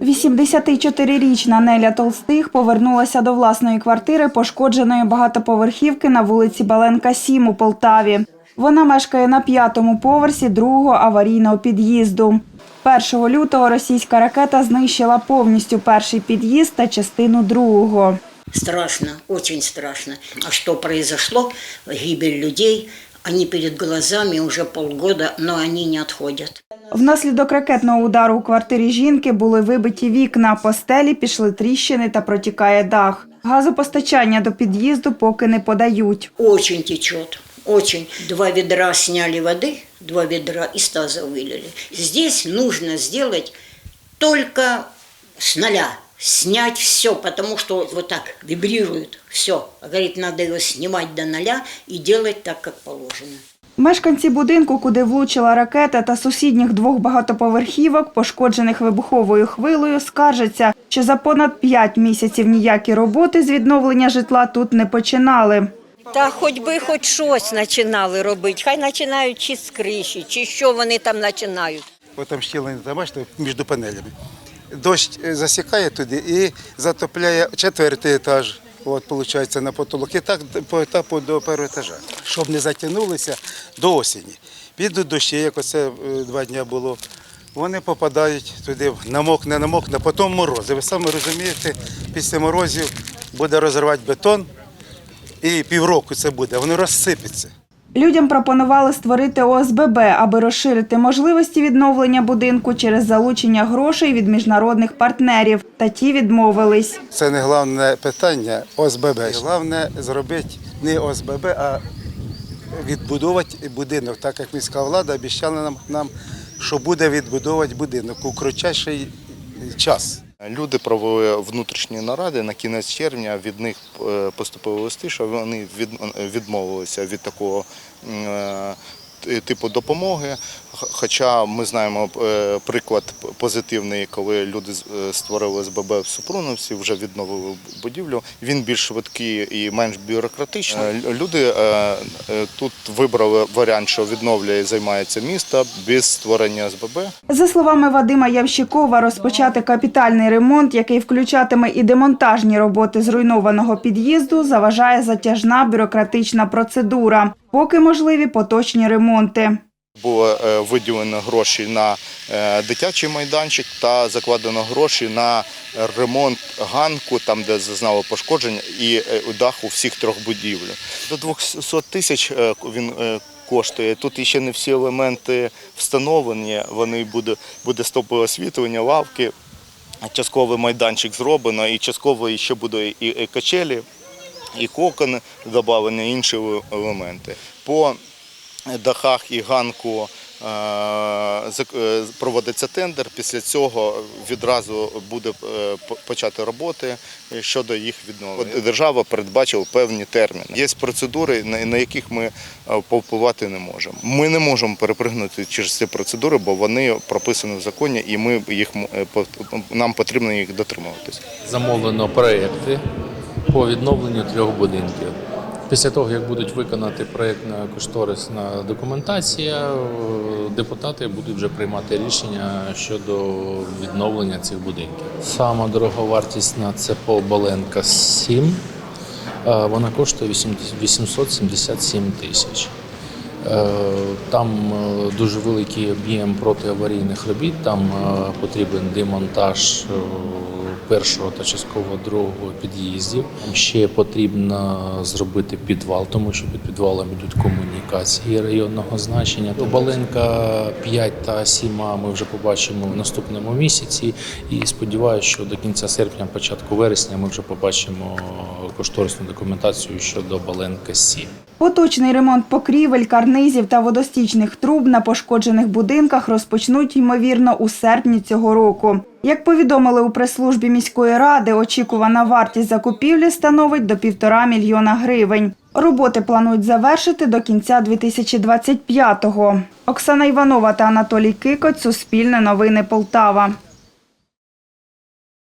84-річна Неля Толстих повернулася до власної квартири пошкодженої багатоповерхівки на вулиці Баленка 7 у Полтаві. Вона мешкає на п'ятому поверсі другого аварійного під'їзду. 1 лютого російська ракета знищила повністю перший під'їзд та частину другого. Страшно, очень страшно. А что произошло? Гибель людей. Они перед глазами уже полгода, но они не отходят. Внаслідок ракетного удару у квартирі жінки були вибиті вікна, по стелі пішли тріщини та протікає дах. Газопостачання до під'їзду поки не подають. Очень течет, очень. Два ведра сняли воды, два ведра из таза вылили. Здесь нужно сделать только с нуля. Снять все, потому что вот так вибрирует все. Говорит, надо его снимать до нуля и делать так, как положено. Мешканці будинку, куди влучила ракета та сусідніх двох багатоповерхівок, пошкоджених вибуховою хвилею, скаржаться, що за понад 5 місяців ніякі роботи з відновлення житла тут не починали. Та хоч би хоч щось починали робити. Хай починають чи з криші, чи що вони там починають. Бо там щілини, бачите, між панелями. Дощ е, засікає туди і затопляє четвертий етаж. От, виходить, на потолок. І так по етапу до першого етажа. Щоб не затягнулися до осені. Підуть дощі, як оце е, два дні було. Вони попадають туди, намок, намокне, намокне, потім морози. Ви самі розумієте, після морозів буде розривати бетон, і півроку це буде, воно розсипеться. Людям пропонували створити ОСББ, аби розширити можливості відновлення будинку через залучення грошей від міжнародних партнерів. Та ті відмовились. Це не головне питання ОСББ. Головне зробити не ОСББ, а відбудувати будинок, так як міська влада обіцяла нам, що буде відбудовувати будинок у кратчайший час. Люди провели внутрішні наради на кінець червня. Від них е, поступили листи, що вони відмовилися від такого е, типу допомоги. Хоча ми знаємо е, приклад позитивний, коли люди з- е, створили СББ в Супруновці, вже відновили будівлю. Він більш швидкий і менш бюрократичний. Е, Люди е, е, тут вибрали варіант, що відновлює і займається місто без створення СББ. За словами Вадима Явщикова, розпочати капітальний ремонт, який включатиме і демонтажні роботи зруйнованого під'їзду, заважає затяжна бюрократична процедура, поки можливі поточні ремонти. Було е, виділено гроші на е, дитячий майданчик та закладено гроші на ремонт ганку, там де зазнало пошкодження, і е, даху всіх трьох будівель. До 200 тисяч він коштує. Тут іще не всі елементи встановлені. Вони буде, буде стопове освітлення, лавки. Частковий майданчик зроблено, і частково ще буде і качелі, і кокони додавлені, інші елементи. По дахах і ганку е, е, проводиться тендер. Після цього відразу буде е, почати роботи щодо їх відновлення. Держава передбачила певні терміни. Є процедури, на на яких ми е, повпливати не можемо. Ми не можемо перепригнути через ці процедури, бо вони прописані в законі, і ми їх е, по- нам потрібно їх дотримуватися. замовлено проекти по відновленню трьох будинків. Після того, як будуть виконати проєктна кошторисна документація, депутати будуть вже приймати рішення щодо відновлення цих будинків. Сама дороговартісна це по Боленка 7. Е, Вона коштує 877 тисяч. Е, Там е, дуже великий об'єм протиаварійних робіт. Там е, потрібен демонтаж першого та частково другого під'їздів. Ще потрібно зробити підвал, тому що під підвалом йдуть комунікації районного значення. Обаленка 5 та 7 ми вже побачимо в наступному місяці. І сподіваюся, що до кінця серпня, початку вересня, ми вже побачимо кошторисну документацію щодо Баленка 7. Поточний ремонт покрівель, карнизів та водостічних труб на пошкоджених будинках розпочнуть, ймовірно, у серпні цього року. Як повідомили у прес-службі міської ради, очікувана вартість закупівлі становить до півтора мільйона гривень. Роботи планують завершити до кінця 2025-го. Оксана Іванова та Анатолій Кикоць, Суспільне новини Полтава.